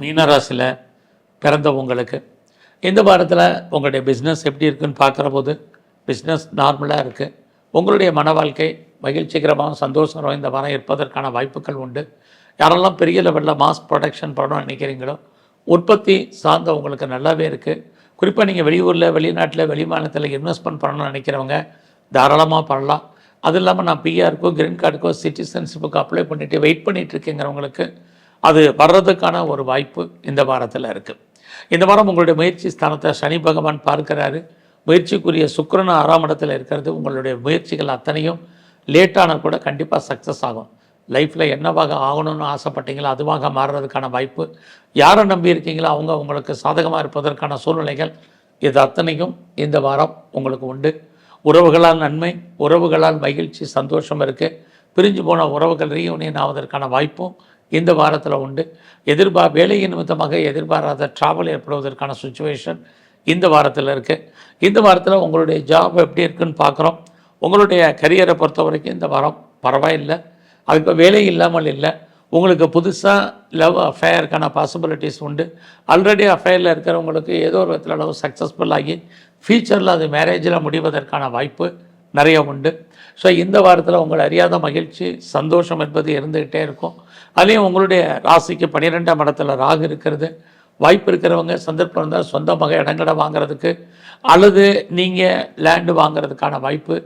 மீனராசியில் பிறந்தவங்களுக்கு இந்த வாரத்தில் உங்களுடைய பிஸ்னஸ் எப்படி இருக்குன்னு பார்க்குற போது பிஸ்னஸ் நார்மலாக இருக்குது உங்களுடைய மன வாழ்க்கை மகிழ்ச்சிகரமாக சந்தோஷமாக இந்த வாரம் இருப்பதற்கான வாய்ப்புகள் உண்டு. யாரெல்லாம் பெரிய லெவலில் மாஸ் ப்ரொடக்ஷன் பண்ணணும்னு நினைக்கிறீங்களோ உற்பத்தி சார்ந்த உங்களுக்கு நல்லாவே இருக்குது குறிப்பாக நீங்கள் வெளியூரில் வெளிநாட்டில் வெளி மாநிலத்தில் இன்வெஸ்ட்மெண்ட் பண்ணணும்னு நினைக்கிறவங்க தாராளமாக பண்ணலாம். அது இல்லாமல் நான் பிஆருக்கோ கிரீன் கார்டுக்கோ சிட்டிசன்ஷிப்புக்கு அப்ளை பண்ணிவிட்டு வெயிட் பண்ணிட்டு இருக்கேங்கிறவங்களுக்கு அது வர்றதுக்கான ஒரு வாய்ப்பு இந்த வாரத்தில் இருக்குது இந்த வாரம் உங்களுடைய முயற்சி ஸ்தானத்தை சனி பகவான் பார்க்கிறாரு. முயற்சிக்குரிய சுக்கரன் ஆறாம் இடத்துல இருக்கிறது. உங்களுடைய முயற்சிகள் அத்தனையும் லேட்டான கூட கண்டிப்பாக சக்ஸஸ் ஆகும். லைஃப்பில் என்னவாக ஆகணும்னு ஆசைப்பட்டீங்களோ அதுவாக மாறுறதுக்கான வாய்ப்பு. யாரை நம்பி இருக்கீங்களோ அவங்க உங்களுக்கு சாதகமாக இருப்பதற்கான சூழ்நிலைகள் இது அத்தனையும் இந்த வாரம் உங்களுக்கு உண்டு. உறவுகளால் நன்மை உறவுகளால் மகிழ்ச்சி சந்தோஷம் இருக்குது பிரிஞ்சு போன உறவுகள் ரீயூனியன் ஆவதற்கான வாய்ப்பும் இந்த வாரத்தில் உண்டு. எதிர்பார் வேலை நிமித்தமாக எதிர்பாராத ட்ராவல் ஏற்படுவதற்கான சுச்சுவேஷன் இந்த வாரத்தில் இருக்குது இந்த வாரத்தில் உங்களுடைய ஜாப் எப்படி இருக்குன்னு பார்க்குறோம் உங்களுடைய கரியரை பொறுத்த வரைக்கும் இந்த வாரம் பரவாயில்லை. அது இப்போ வேலை இல்லாமல் இல்லை. உங்களுக்கு புதுசாக லவ் அஃபேருக்கான பாசிபிலிட்டிஸ் உண்டு. ஆல்ரெடி அஃபேரில் இருக்கிறவங்களுக்கு ஏதோ ஒரு விதத்தில் அளவு சக்ஸஸ்ஃபுல் ஆகி ஃபியூச்சரில் அது மேரேஜில் முடிவதற்கான வாய்ப்பு நிறைய உண்டு. ஸோ இந்த வாரத்தில் உங்களை அறியாத மகிழ்ச்சி சந்தோஷம் என்பது இருந்துக்கிட்டே இருக்கும். அதுலேயும் உங்களுடைய ராசிக்கு பன்னிரெண்டாம் இடத்துல ராகு இருக்கிறது. வாய்ப்பு இருக்கிறவங்க சந்தர்ப்பம் இருந்தால் சொந்தமாக இடங்களை வாங்குறதுக்கு அல்லது நீங்கள் லேண்டு வாங்குறதுக்கான வாய்ப்பு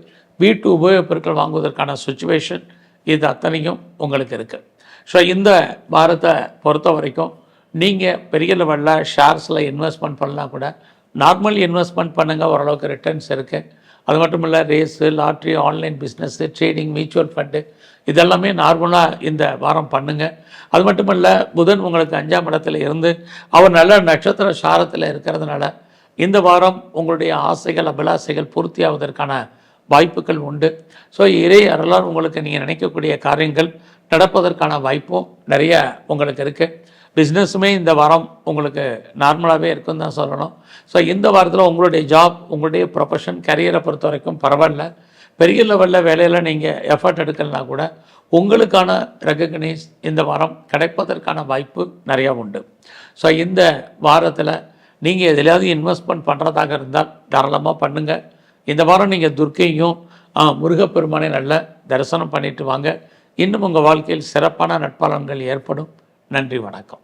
வீட்டு உபயோகப் பொருட்கள் வாங்குவதற்கான சுச்சுவேஷன் இது அத்தனையும் உங்களுக்கு இருக்குது ஸோ இந்த வாரத்தை பொறுத்த வரைக்கும் நீங்கள் பெரிய லெவலில் ஷேர்ஸில் இன்வெஸ்ட்மெண்ட் பண்ணலாம் கூட நார்மல் இன்வெஸ்ட்மெண்ட் பண்ணுங்கள் ஓரளவுக்கு ரிட்டர்ன்ஸ் இருக்குது அது மட்டும் இல்லை race lottery online business trading mutual fund இதெல்லாமே நார்மலாக இந்த வாரம் பண்ணுங்கள் அது மட்டும் இல்லை புதன் உங்களுக்கு அஞ்சாம் இடத்துல இருந்து அவர் நல்ல நட்சத்திர சாரத்தில் இருக்கிறதுனால இந்த வாரம் உங்களுடைய ஆசைகள் அபிலாசைகள் பூர்த்தியாவதற்கான வாய்ப்புகள் உண்டு. ஸோ இறை அருளால் உங்களுக்கு நீங்கள் நினைக்கக்கூடிய காரியங்கள் நடப்பதற்கான வாய்ப்பும் நிறைய உங்களுக்கு இருக்குது பிஸ்னஸுமே இந்த வாரம் உங்களுக்கு நார்மலாகவே இருக்குன்னு தான் சொல்லணும். ஸோ இந்த வாரத்தில் உங்களுடைய ஜாப் உங்களுடைய ப்ரொஃபஷன் கரியரை பொறுத்த வரைக்கும் பரவாயில்ல. பெரிய லெவலில் வேலையில் நீங்கள் எஃபர்ட் எடுக்கலனா கூட உங்களுக்கான ரெகக்னைஸ் இந்த வாரம் கிடைப்பதற்கான வாய்ப்பு நிறையா உண்டு. ஸோ இந்த வாரத்தில் நீங்கள் எதிலையாவது இன்வெஸ்ட்மெண்ட் பண்ணுறதாக இருந்தால் தாராளமாக பண்ணுங்கள் இந்த வாரம் நீங்கள் துர்க்கையும் முருகப்பெருமானை நல்ல தரிசனம் பண்ணிட்டு வாங்க. இன்னும் உங்கள் வாழ்க்கையில் சிறப்பான நட்பலன்கள் ஏற்படும். நன்றி வணக்கம்.